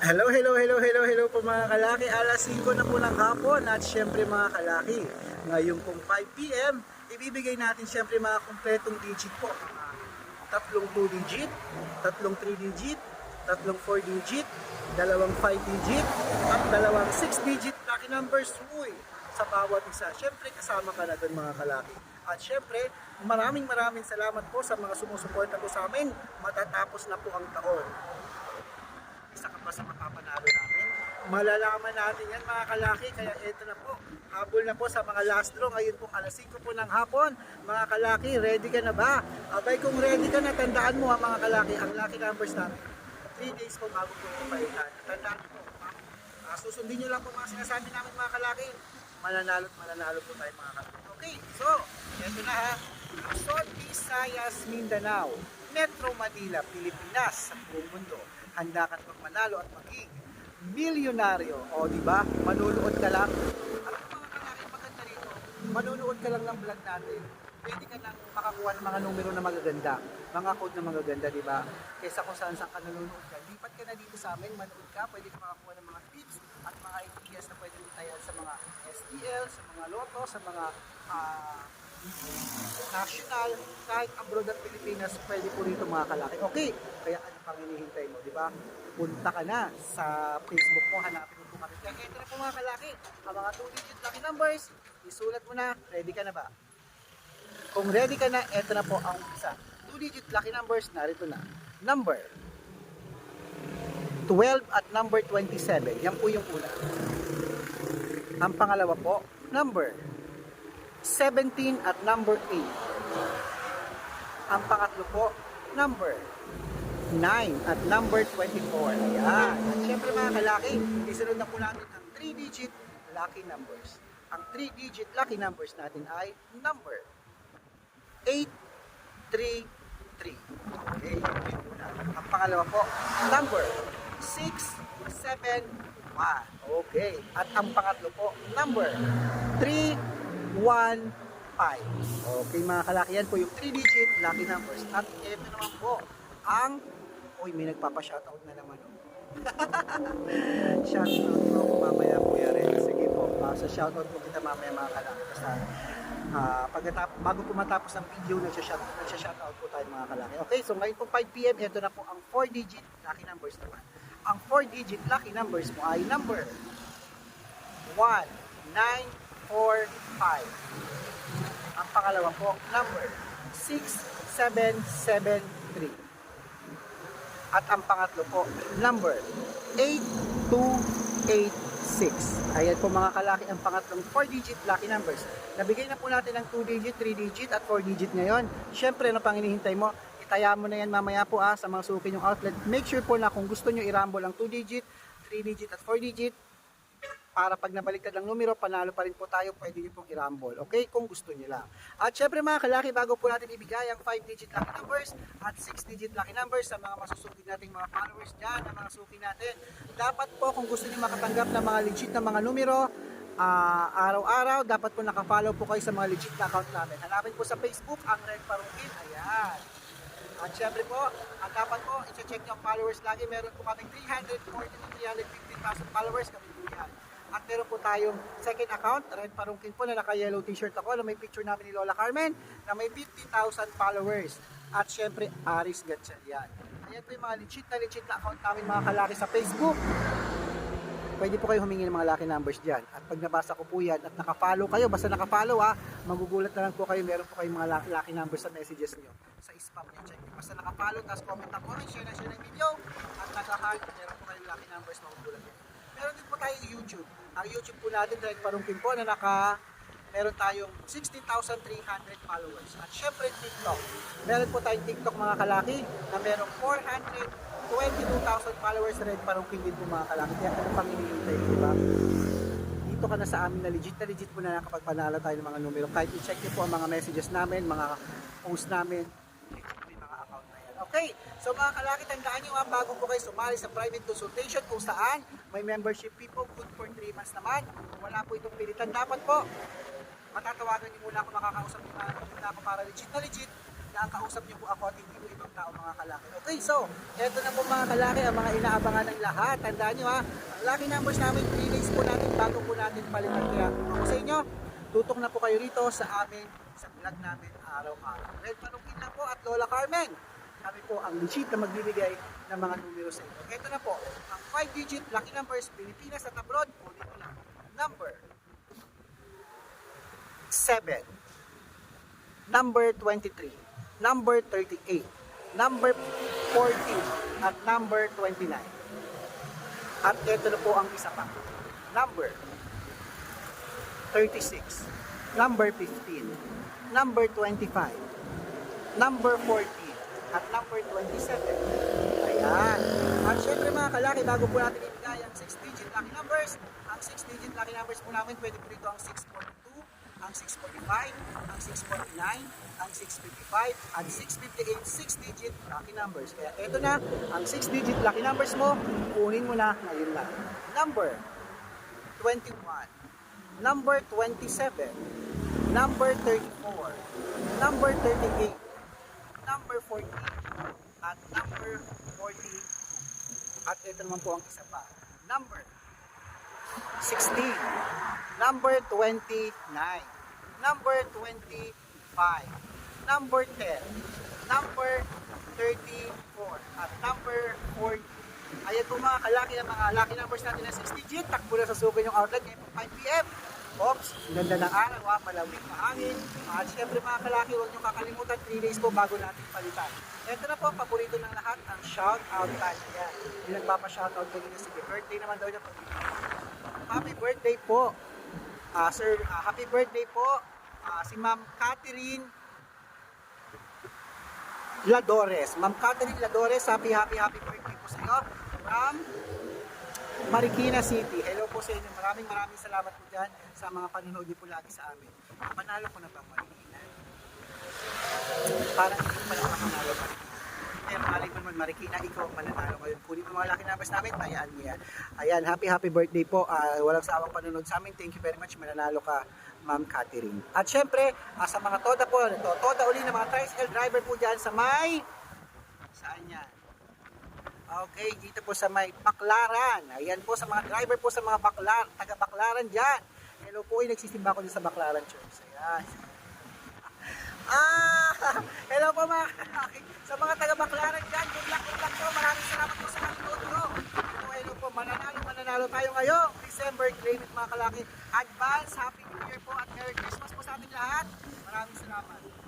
Hello, hello, hello, hello, hello po mga kalaki. Alas 5 na po ng hapon at syempre mga kalaki. Ngayon pong 5pm, ibibigay natin syempre mga kompletong digit po. Tatlong 2 digit, tatlong 3 digit, tatlong 4 digit, dalawang 5 digit, at dalawang 6 digit lucky numbers. Uy, sa bawat isa. Syempre kasama ka na doon mga kalaki. At syempre, maraming maraming salamat po sa mga sumusuporta po sa amin. Matatapos na po ang taon isa ka pa sa mapapanalo namin. Malalaman natin yan mga kalaki, kaya eto na po. Habol na po sa mga last draw. Ngayon po alas 5 po ng hapon. Mga kalaki, ready ka na ba? Abay kung ready ka na, tandaan mo ha mga kalaki, ang lucky numbers namin. 3 days po bago po ito paitan. Tandaan niyo po. ah, susundin niyo lang po mga sinasabi namin mga kalaki. Mananalo at mananalo po tayo mga kalaki. Okay, so, eto na ha. Luzon, Visayas, Mindanao, Metro Manila, Pilipinas, sa buong mundo. Handa ka na manalo at maging milyonaryo. O, di ba? Manunood ka lang. Alam mo mga kalaki, maganda rito. Manunood ka lang ng vlog natin. Pwede ka nang makakuha ng mga numero na magaganda. Mga code na magaganda, di ba? Kesa kung saan saan ka nanonood ka. Lipat ka na dito sa amin, manood ka. Pwede ka makakuha ng mga tips at mga ideas na pwede mo sa mga STL, sa mga loto, sa mga ah, national, kahit abroad at Pilipinas, pwede po rito mga kalaki. Okay, kaya ano pang hinihintay mo, di ba? Punta ka na sa Facebook mo, hanapin mo po kami. Kaya ito na po mga kalaki, ang mga 2-digit lucky numbers, isulat mo na, ready ka na ba? Kung ready ka na, ito na po ang isa. 2-digit lucky numbers, narito na. Number 12 at number 27. Yan po yung una. Ang pangalawa po, number 17 at number 8. Ang pangatlo po, number 9 at number 24. Ayan. At syempre mga kalaki, isunod na po natin ang 3-digit lucky numbers. Ang 3-digit lucky numbers natin ay number 833. Okay. Ang pangalawa po, number 671. Okay. At ang pangatlo po, number 315. Okay mga kalaki, yan po yung 3-digit lucky numbers. At ito naman po, ang... Uy, may nagpapa-shoutout na naman. Oh. shoutout po mamaya po rin. Sige po, uh, sa shoutout po kita mamaya mga kalaki. Basta Ah, pagkatap bago po matapos ang video, nagsha-shout nagsha-shoutout po tayo mga kalaki. Okay, so ngayon po 5 PM, ito na po ang 4 digit lucky numbers naman. Ang 4 digit lucky numbers mo ay number 1945. Ang pangalawa po, number 6773. At ang pangatlo po, number 8286. Ayan po mga kalaki ang pangatlong 4-digit lucky numbers. Nabigay na po natin ng 2-digit, 3-digit at 4-digit ngayon. Siyempre, ano pang hinihintay mo? Itaya mo na yan mamaya po ah, sa mga suki yung outlet. Make sure po na kung gusto nyo i-rumble ang 2-digit, 3-digit at 4-digit, para pag nabaliktad ang numero, panalo pa rin po tayo, pwede nyo pong i-rumble. Okay? Kung gusto nyo lang. At syempre mga kalaki, bago po natin ibigay ang 5-digit lucky numbers at 6-digit lucky numbers sa mga masusuki nating mga followers dyan, ang mga suki natin. Dapat po kung gusto nyo makatanggap ng mga legit na mga numero, ah, araw-araw, dapat po nakafollow po kayo sa mga legit na account namin. Hanapin po sa Facebook, ang Red Parungkin. Ayan. At syempre po, at dapat po, i-check nyo ang followers lagi. Meron po kaming 340 to 350,000 followers kami po yan. At meron po tayong second account, Red Parungkin po, na naka-yellow t-shirt ako, na may picture namin ni Lola Carmen, na may 50,000 followers. At syempre, Aris Gatchalian. Ayan po yung mga legit na legit na account namin mga kalaki sa Facebook. Pwede po kayo humingi ng mga lucky numbers dyan. At pag nabasa ko po yan at nakafollow kayo, basta nakafollow ha, magugulat na lang po kayo, meron po kayong mga lucky, numbers sa messages nyo. Sa spam nyo, check nyo. Basta nakafollow, tapos comment na comment, share na share ng video, at naka-heart, meron po kayong lucky numbers, magugulat nyo. Meron din po tayo YouTube. Ang YouTube po natin, Direct Parungkin po, na naka, meron tayong 16,300 followers. At syempre, TikTok. Meron po tayong TikTok mga kalaki, na merong 422,000 followers, Red Parungkin din po mga kalaki. Kaya ano pang hinihintay, di ba? dito ka na sa amin na legit na legit po na nakapagpanalo tayo ng mga numero. Kahit i-check niyo po ang mga messages namin, mga post namin, may mga account na yan. Okay, so mga kalaki, tandaan nyo ha, bago po kayo sumali sa private consultation kung saan may membership fee po, good for 3 months naman. Wala po itong pilitan. Dapat po, matatawagan niyo muna ako makakausap niyo na ako para legit na legit na kausap niyo po ako at hindi po ibang tao mga kalaki. Okay, so, eto na po mga kalaki ang mga inaabangan ng lahat. Tandaan niyo ha, ang lucky numbers namin, 3 days po natin bago po natin palitan. Kaya ako sa inyo, tutok na po kayo rito sa amin, sa vlog namin araw-araw. Red Panukin na po at Lola Carmen. Kami po ang legit na magbibigay ng mga numero sa inyo. Ito na po, ang 5-digit lucky numbers, Pilipinas at abroad, ulit ko lang. Number 7, number 23, number 38, number 14, at number 29. At ito na po ang isa pa. Number 36, number 15, number 25, number 14, at number 27. Ayan. At syempre mga kalaki, bago po natin ibigay ang 6-digit lucky numbers, ang 6-digit lucky numbers po namin, pwede po rito ang 642, ang 645, ang 649, ang 655, at 658 6-digit lucky numbers. Kaya eto na, ang 6-digit lucky numbers mo, kunin mo na ngayon lang. Number 21, number 27, number 34, number 38, number 40 at number 42. At ito naman po ang isa pa. Number 16, number 29, number 25, number 10, number 34, at number 40. Ayan po mga kalaki ng mga lucky numbers natin na 6 digit. Takbo na sa suko yung outlet ngayon 5pm. Ops, ganda ng araw ha, malawig, mahangin. At syempre mga kalaki, huwag nyo kakalimutan, 3 days po bago natin palitan. Ito na po, paborito ng lahat, ang shoutout time. Yan, yung nagpapa-shoutout ko nila, sige, birthday naman daw niya. Happy birthday po. Uh, sir, uh, happy birthday po. Uh, si Ma'am Catherine Ladores. Ma'am Catherine Ladores, happy, happy, happy birthday po sa iyo. From Marikina City. Hello po sa inyo. Maraming maraming salamat po dyan sa mga panonood niyo po lagi sa amin. Panalo ko na ba Marikina? Parang hindi ko pala makanalo Marikina. Kaya malay naman Marikina, ikaw ang mananalo ngayon. Kunin mo mga laki numbers namin, tayaan mo yan. Ayan, happy happy birthday po. Ah, walang sawang panonood sa amin. Thank you very much. Mananalo ka, Ma'am Catherine. At syempre, ah, sa mga toda po, ito, toda uli ng mga tricycle driver po dyan sa may... Saan yan? Okay, dito po sa may Baklaran. Ayan po sa mga driver po sa mga Baklar, taga Baklaran diyan. Hello po, ay nagsisimba ko din sa Baklaran Church. Ayan. Ah, hello po mga. Sa mga taga Baklaran diyan, good luck, good luck po. Maraming salamat po sa panonood nyo. Hello, hello po, mananalo, mananalo tayo ngayon. December, claim it mga kalaki. Advance, Happy New Year po at Merry Christmas po sa ating lahat. Maraming salamat.